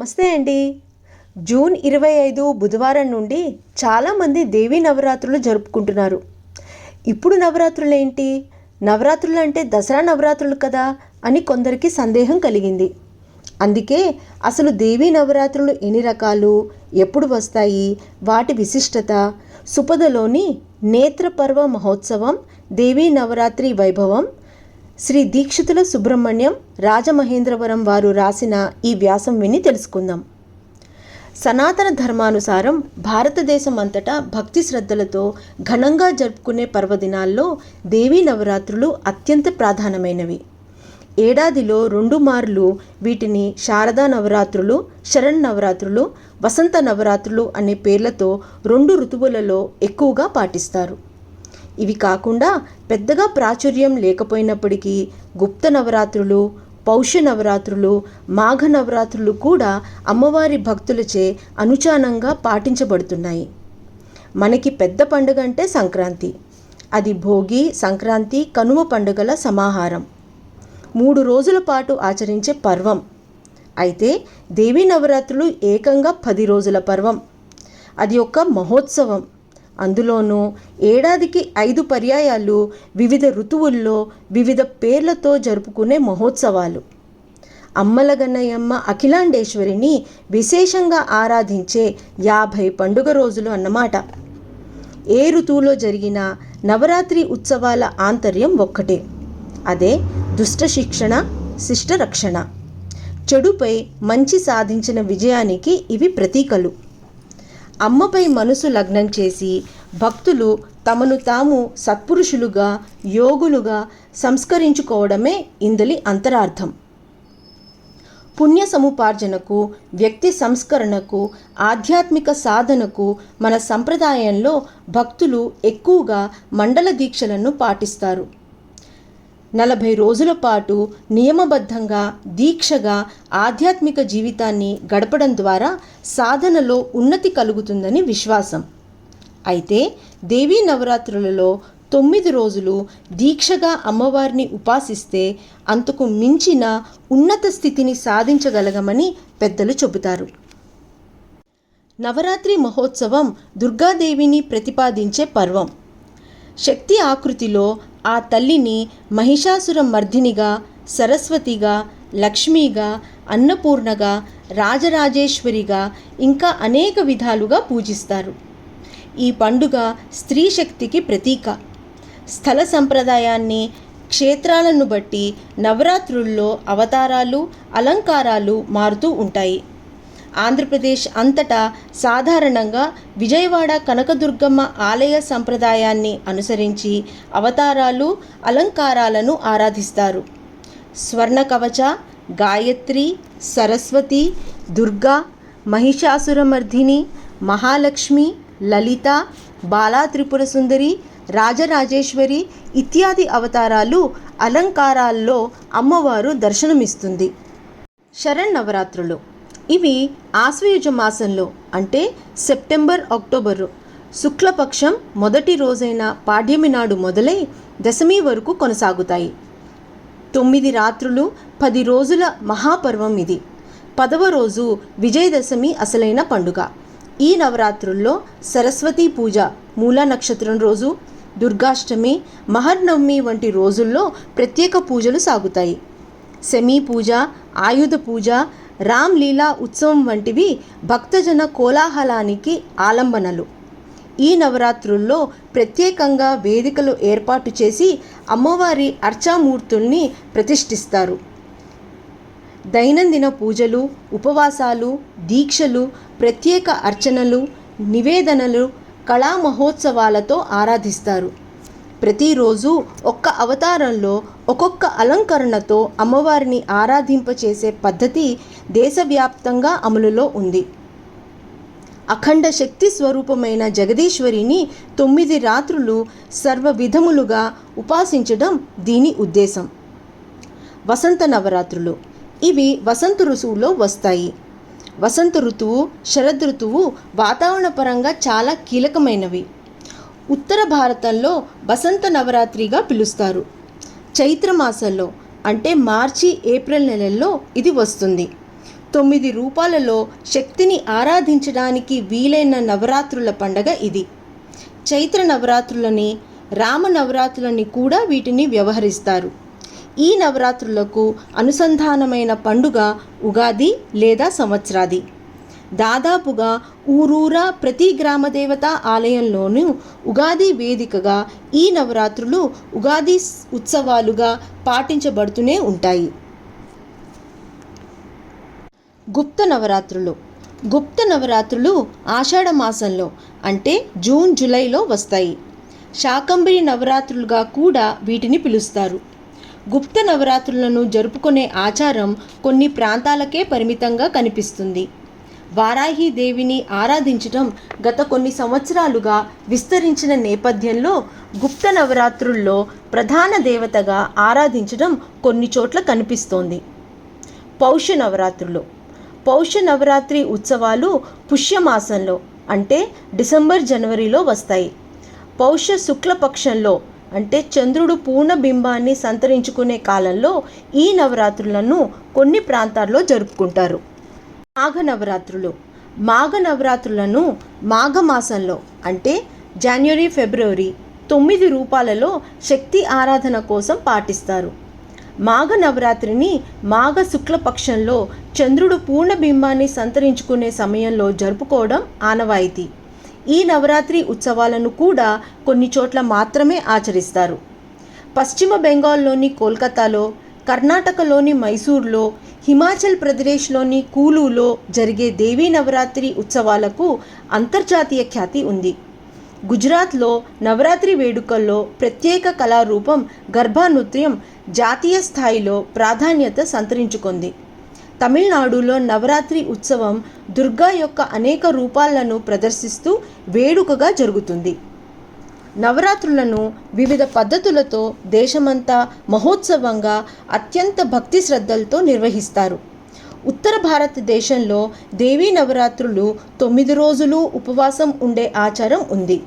నమస్తే అండి. జూన్ ఇరవై ఐదు బుధవారం నుండి చాలామంది దేవీ నవరాత్రులు జరుపుకుంటున్నారు. ఇప్పుడు నవరాత్రులు ఏంటి? నవరాత్రులు అంటే దసరా నవరాత్రులు కదా అని కొందరికి సందేహం కలిగింది. అందుకే అసలు దేవీ నవరాత్రులు ఎన్ని రకాలు ఎప్పుడు వస్తాయి వాటి విశిష్టత సుపదలోని నేత్రపర్వ మహోత్సవం దేవీ నవరాత్రి వైభవం శ్రీ దీక్షితుల సుబ్రహ్మణ్యం రాజమహేంద్రవరం వారు రాసిన ఈ వ్యాసం విని తెలుసుకుందాం. సనాతన ధర్మానుసారం భారతదేశం అంతటా భక్తి శ్రద్ధలతో ఘనంగా జరుపుకునే పర్వదినాల్లో దేవీ నవరాత్రులు అత్యంత ప్రధానమైనవి. ఏడాదిలో రెండు మార్లు వీటిని శారదా నవరాత్రులు శరణ్ నవరాత్రులు వసంత నవరాత్రులు అనే పేర్లతో రెండు ఋతువులలో ఎక్కువగా పాటిస్తారు. ఇవి కాకుండా పెద్దగా ప్రాచుర్యం లేకపోయినప్పటికీ గుప్త నవరాత్రులు పౌష నవరాత్రులు మాఘ నవరాత్రులు కూడా అమ్మవారి భక్తులచే అనుచానంగా పాటించబడుతున్నాయి. మనకి పెద్ద పండుగ అంటే సంక్రాంతి. అది భోగి సంక్రాంతి కనుమ పండుగల సమాహారం. మూడు రోజుల పాటు ఆచరించే పర్వం. అయితే దేవీ నవరాత్రులు ఏకంగా పది రోజుల పర్వం. అది ఒక మహోత్సవం. అందులోనూ ఏడాదికి ఐదు పర్యాయాలు వివిధ ఋతువుల్లో వివిధ పేర్లతో జరుపుకునే మహోత్సవాలు. అమ్మలగన్నయమ్మ అఖిలాండేశ్వరిని విశేషంగా ఆరాధించే యాభై పండుగ రోజులు అన్నమాట. ఏ ఋతువులో జరిగిన నవరాత్రి ఉత్సవాల ఆంతర్యం ఒక్కటే. అదే దుష్ట శిక్షణ శిష్ట రక్షణ. చెడుపై మంచి సాధించిన విజయానికి ఇవి ప్రతీకలు. అమ్మపై మనసు లగ్నం చేసి భక్తులు తమను తాము సత్పురుషులుగా యోగులుగా సంస్కరించుకోవడమే ఇందలి అంతరార్థం. పుణ్య సముపార్జనకు వ్యక్తి సంస్కరణకు ఆధ్యాత్మిక సాధనకు మన సంప్రదాయంలో భక్తులు ఎక్కువగా మండల దీక్షలను పాటిస్తారు. నలభై రోజుల పాటు నియమబద్ధంగా దీక్షగా ఆధ్యాత్మిక జీవితాన్ని గడపడం ద్వారా సాధనలో ఉన్నతి కలుగుతుందని విశ్వాసం. అయితే దేవీ నవరాత్రులలో తొమ్మిది రోజులు దీక్షగా అమ్మవారిని ఉపాసిస్తే అంతకు మించిన ఉన్నత స్థితిని సాధించగలగమని పెద్దలు చెబుతారు. నవరాత్రి మహోత్సవం దుర్గాదేవిని ప్రతిపాదించే పర్వం. శక్తి ఆకృతిలో ఆ తల్లిని మహిషాసుర మర్దినిగా సరస్వతిగా లక్ష్మిగా అన్నపూర్ణగా రాజరాజేశ్వరిగా ఇంకా అనేక విధాలుగా పూజిస్తారు. ఈ పండుగ స్త్రీ శక్తికి ప్రతీక. స్థల సంప్రదాయాన్ని క్షేత్రాలను బట్టి నవరాత్రుల్లో అవతారాలు అలంకారాలు మారుతూ ఉంటాయి. ఆంధ్రప్రదేశ్ అంతటా సాధారణంగా విజయవాడ కనకదుర్గమ్మ ఆలయ సంప్రదాయాన్ని అనుసరించి అవతారాలు అలంకారాలను ఆరాధిస్తారు. స్వర్ణ కవచ గాయత్రి సరస్వతి దుర్గా మహిషాసురమర్ధిని మహాలక్ష్మి లలిత బాలా త్రిపుర సుందరి రాజరాజేశ్వరి ఇత్యాది అవతారాలు అలంకారాల్లో అమ్మవారు దర్శనమిస్తుంది. శరణ్ నవరాత్రులు ఇవి ఆశ్వయుజ మాసంలో అంటే సెప్టెంబర్ అక్టోబరు. శుక్లపక్షం మొదటి రోజైన పాడ్యమి నాడు మొదలై దశమి వరకు కొనసాగుతాయి. తొమ్మిది రాత్రులు పది రోజుల మహాపర్వం ఇది. పదవ రోజు విజయదశమి అసలైన పండుగ. ఈ నవరాత్రుల్లో సరస్వతీ పూజ మూలా నక్షత్రం రోజు దుర్గాష్టమి మహర్నవమి వంటి రోజుల్లో ప్రత్యేక పూజలు సాగుతాయి. సెమీ పూజ ఆయుధ పూజ రామ్ లీలా ఉత్సవం వంటివి భక్తజన కోలాహలానికి ఆలంబనలు. ఈ నవరాత్రుల్లో ప్రత్యేకంగా వేదికలు ఏర్పాటు చేసి అమ్మవారి అర్చామూర్తుల్ని ప్రతిష్ఠిస్తారు. దైనందిన పూజలు ఉపవాసాలు దీక్షలు ప్రత్యేక అర్చనలు నివేదనలు కళా మహోత్సవాలతో ఆరాధిస్తారు. ప్రతిరోజు ఒక్క అవతారంలో ఒక్కొక్క అలంకరణతో అమ్మవారిని ఆరాధింపచేసే పద్ధతి దేశవ్యాప్తంగా అమలులో ఉంది. అఖండ శక్తి స్వరూపమైన జగదీశ్వరిని తొమ్మిది రాత్రులు సర్వ విధములుగా ఉపాసించడం దీని ఉద్దేశం. వసంత నవరాత్రులు. ఇవి వసంత ఋతువులో వస్తాయి. వసంత ఋతువు శరద్ ఋతువు వాతావరణపరంగా చాలా కీలకమైనవి. ఉత్తర భారతంలో వసంత నవరాత్రిగా పిలుస్తారు. చైత్ర మాసంలో అంటే మార్చి ఏప్రిల్ నెలల్లో ఇది వస్తుంది. తొమ్మిది రూపాలలో శక్తిని ఆరాధించడానికి వీలైన నవరాత్రుల పండగ ఇది. చైత్ర నవరాత్రులని రామ నవరాత్రులని కూడా వీటిని వ్యవహరిస్తారు. ఈ నవరాత్రులకు అనుసంధానమైన పండుగ ఉగాది లేదా సంవత్సరాది. దాదాపుగా ఊరూరా ప్రతి గ్రామదేవత ఆలయంలోనూ ఉగాది వేదికగా ఈ నవరాత్రులు ఉగాది ఉత్సవాలుగా పాటించబడుతూనే ఉంటాయి. గుప్త నవరాత్రులు. గుప్త నవరాత్రులు ఆషాఢ మాసంలో అంటే జూన్ జూలైలో వస్తాయి. శాకంబరి నవరాత్రులుగా కూడా వీటిని పిలుస్తారు. గుప్త నవరాత్రులను జరుపుకునే ఆచారం కొన్ని ప్రాంతాలకే పరిమితంగా కనిపిస్తుంది. వారాహి దేవిని ఆరాధించడం గత కొన్ని సంవత్సరాలుగా విస్తరించిన నేపథ్యంలో గుప్త నవరాత్రుల్లో ప్రధాన దేవతగా ఆరాధించడం కొన్ని చోట్ల కనిపిస్తోంది. పౌష నవరాత్రులు పౌష నవరాత్రి ఉత్సవాలు పుష్యమాసంలో అంటే డిసెంబర్ జనవరిలో వస్తాయి. పౌష శుక్లపక్షంలో అంటే చంద్రుడు పూర్ణ బింబాన్ని సంతరించుకునే కాలంలో ఈ నవరాత్రులను కొన్ని ప్రాంతాల్లో జరుపుకుంటారు. మాఘ నవరాత్రులు మాఘ నవరాత్రులను మాఘమాసంలో అంటే జనవరి ఫిబ్రవరి తొమ్మిది రూపాలలో శక్తి ఆరాధన కోసం పాటిస్తారు. మాఘ నవరాత్రిని మాఘ శుక్లపక్షంలో చంద్రుడు పూర్ణబింబాన్ని సంతరించుకునే సమయంలో జరుపుకోవడం ఆనవాయితీ. ఈ నవరాత్రి ఉత్సవాలను కూడా కొన్ని చోట్ల మాత్రమే ఆచరిస్తారు. పశ్చిమ బెంగాల్లోని కోల్కతాలో కర్ణాటకలోని మైసూర్లో హిమాచల్ ప్రదేశ్లోని కూలూలో జరిగే దేవీ నవరాత్రి ఉత్సవాలకు అంతర్జాతీయ ఖ్యాతి ఉంది. గుజరాత్లో నవరాత్రి వేడుకల్లో ప్రత్యేక కళారూపం గర్భా నృత్యం జాతీయ స్థాయిలో ప్రాధాన్యత సంతరించుకుంది. తమిళనాడులో నవరాత్రి ఉత్సవం దుర్గా యొక్క అనేక రూపాలను ప్రదర్శిస్తూ వేడుకగా జరుగుతుంది. నవరాత్రులను వివిధ పద్ధతులతో దేశమంతా మహోత్సవంగా అత్యంత భక్తి శ్రద్ధలతో నిర్వహిస్తారు. ఉత్తర భారతదేశంలో దేవీ నవరాత్రులు తొమ్మిది రోజులు ఉపవాసం ఉండే ఆచారం ఉంది.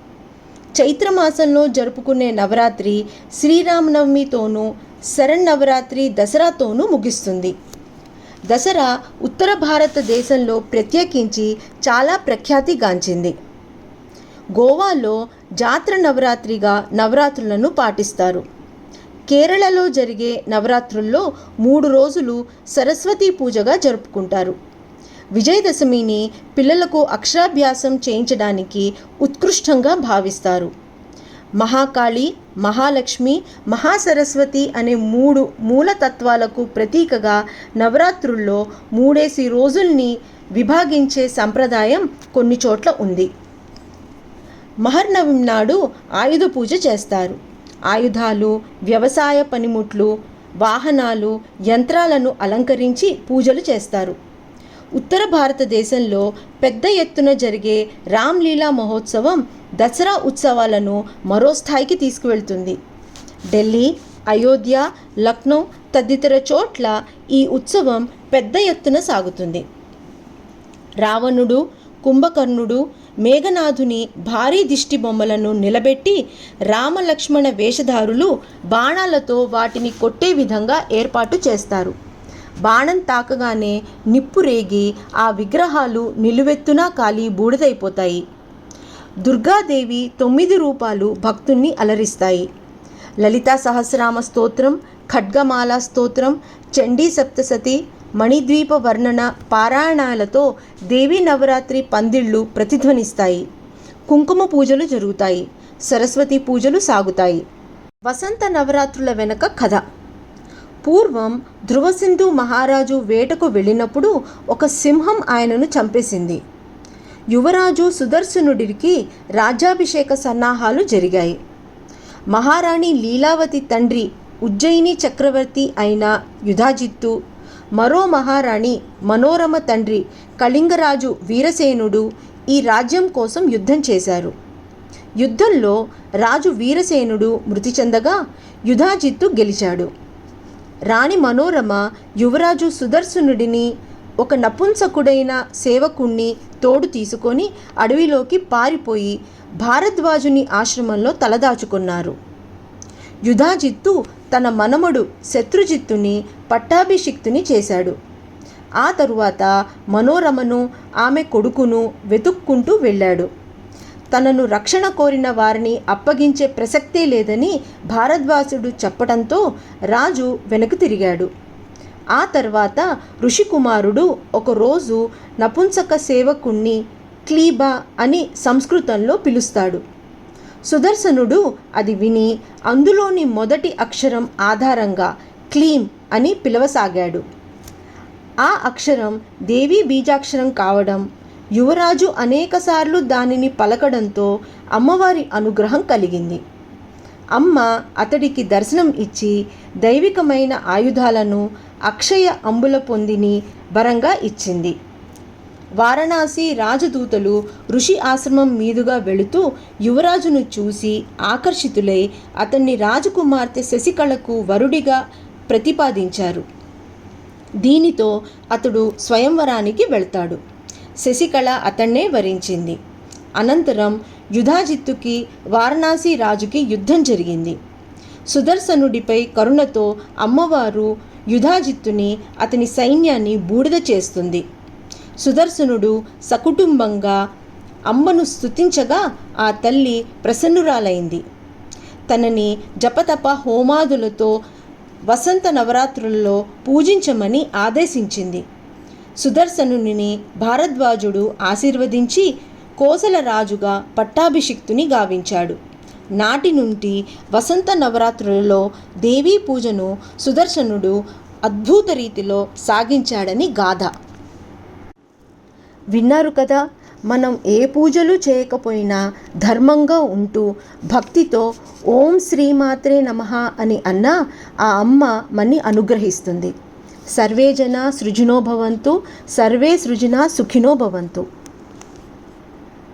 చైత్రమాసంలో జరుపుకునే నవరాత్రి శ్రీరామనవమితోనూ శరన్నవరాత్రి దసరాతోనూ ముగిస్తుంది. దసరా ఉత్తర భారతదేశంలో ప్రత్యేకించి చాలా ప్రఖ్యాతిగాంచింది గోవాలో జాత్ర నవరాత్రిగా నవరాత్రులను పాటిస్తారు. కేరళలో జరిగే నవరాత్రుల్లో మూడు రోజులు సరస్వతీ పూజగా జరుపుకుంటారు. విజయదశమిని పిల్లలకు అక్షరాభ్యాసం చేయించడానికి ఉత్కృష్టంగా భావిస్తారు. మహాకాళి మహాలక్ష్మి మహాసరస్వతి అనే మూడు మూలతత్వాలకు ప్రతీకగా నవరాత్రుల్లో మూడేసి రోజుల్ని విభాగించే సంప్రదాయం కొన్ని చోట్ల ఉంది. మహర్నవమి నాడు ఆయుధ పూజ చేస్తారు. ఆయుధాలు వ్యవసాయ పనిముట్లు వాహనాలు యంత్రాలను అలంకరించి పూజలు చేస్తారు. ఉత్తర భారతదేశంలో పెద్ద ఎత్తున జరిగే రామ్లీలా మహోత్సవం దసరా ఉత్సవాలను మరో స్థాయికి తీసుకువెళ్తుంది. ఢిల్లీ అయోధ్య లక్నో తదితర చోట్ల ఈ ఉత్సవం పెద్ద ఎత్తున సాగుతుంది. రావణుడు కుంభకర్ణుడు మేఘనాథుని భారీ దిష్టి బొమ్మలను నిలబెట్టి రామలక్ష్మణ వేషధారులు బాణాలతో వాటిని కొట్టే విధంగా ఏర్పాటు చేస్తారు. బాణం తాకగానే నిప్పు రేగి ఆ విగ్రహాలు నిలువెత్తునా కాలి బూడిదైపోతాయి. దుర్గాదేవి తొమ్మిది రూపాలు భక్తుణ్ణి అలరిస్తాయి. లలితా సహస్రామ స్తోత్రం ఖడ్గమాల స్తోత్రం చండీ సప్తసతి మణిద్వీప వర్ణన పారాయణాలతో దేవీ నవరాత్రి పందిళ్ళు ప్రతిధ్వనిస్తాయి. కుంకుమ పూజలు జరుగుతాయి. సరస్వతి పూజలు సాగుతాయి. వసంత నవరాత్రుల వెనుక కథ. పూర్వం ధ్రువసింధు మహారాజు వేటకు వెళ్ళినప్పుడు ఒక సింహం ఆయనను చంపేసింది. యువరాజు సుదర్శనుడికి రాజ్యాభిషేక సన్నాహాలు జరిగాయి. మహారాణి లీలావతి తండ్రి ఉజ్జయిని చక్రవర్తి అయిన యుధాజిత్తు మరో మహారాణి మనోరమ తండ్రి కళింగరాజు వీరసేనుడు ఈ రాజ్యం కోసం యుద్ధం చేశారు. యుద్ధంలో రాజు వీరసేనుడు మృతి చెందగా యుధాజిత్తు గెలిచాడు. రాణి మనోరమ యువరాజు సుదర్శనుడిని ఒక నపుంసకుడైన సేవకుణ్ణి తోడు తీసుకొని అడవిలోకి పారిపోయి భారద్వాజుని ఆశ్రమంలో తలదాచుకున్నారు. యుధాజిత్తు తన మనమడు శత్రుజిత్తుని పట్టాభిషిక్తుని చేశాడు. ఆ తరువాత మనోరమను ఆమె కొడుకును వెతుక్కుంటూ వెళ్ళాడు. తనను రక్షణ కోరిన వారిని అప్పగించే ప్రసక్తే లేదని భారద్వాసుడు చెప్పడంతో రాజు వెనక్కు తిరిగాడు. ఆ తర్వాత ఋషికుమారుడు ఒకరోజు నపుంసక సేవకుణ్ణి క్లీబా అని సంస్కృతంలో పిలుస్తాడు. సుదర్శనుడు అది విని అందులోని మొదటి అక్షరం ఆధారంగా క్లీం అని పిలవసాగాడు. ఆ అక్షరం దేవీ బీజాక్షరం కావడం యువరాజు అనేకసార్లు దానిని పలకడంతో అమ్మవారి అనుగ్రహం కలిగింది. అమ్మ అతడికి దర్శనం ఇచ్చి దైవికమైన ఆయుధాలను అక్షయ అంబుల పొందిని వరంగా ఇచ్చింది. వారణాసి రాజదూతలు ఋషి ఆశ్రమం మీదుగా వెళుతూ యువరాజును చూసి ఆకర్షితులై అతన్ని రాజకుమార్తె శశికళకు వరుడిగా ప్రతిపాదించారు. దీనితో అతడు స్వయంవరానికి వెళ్తాడు. శశికళ అతన్నే వరించింది. అనంతరం యుధాజిత్తుకి వారణాసి రాజుకి యుద్ధం జరిగింది. సుదర్శనుడిపై కరుణతో అమ్మవారు యుధాజిత్తుని అతని సైన్యాన్ని బూడిద చేస్తుంది. సుదర్శనుడు సకుటుంబంగా అమ్మను స్తుతించగా ఆ తల్లి ప్రసన్నురాలైంది. తనని జపతప హోమాదులతో వసంత నవరాత్రులలో పూజించమని ఆదేశించింది. సుదర్శనుని భారద్వాజుడు ఆశీర్వదించి కోసల రాజుగా పట్టాభిషిక్తుని గావించాడు. నాటి నుండి వసంత నవరాత్రులలో దేవీ పూజను సుదర్శనుడు అద్భుత రీతిలో సాగించాడని గాథ. విన్నారు కదా. మనం ఏ పూజలు చేయకపోయినా ధర్మంగా ఉంటూ భక్తితో ఓం శ్రీమాత్రే నమః అని అన్నా ఆ అమ్మ మన్ని అనుగ్రహిస్తుంది. సర్వే జన సృజనోభవంతు సర్వే సృజన సుఖినో భవంతు.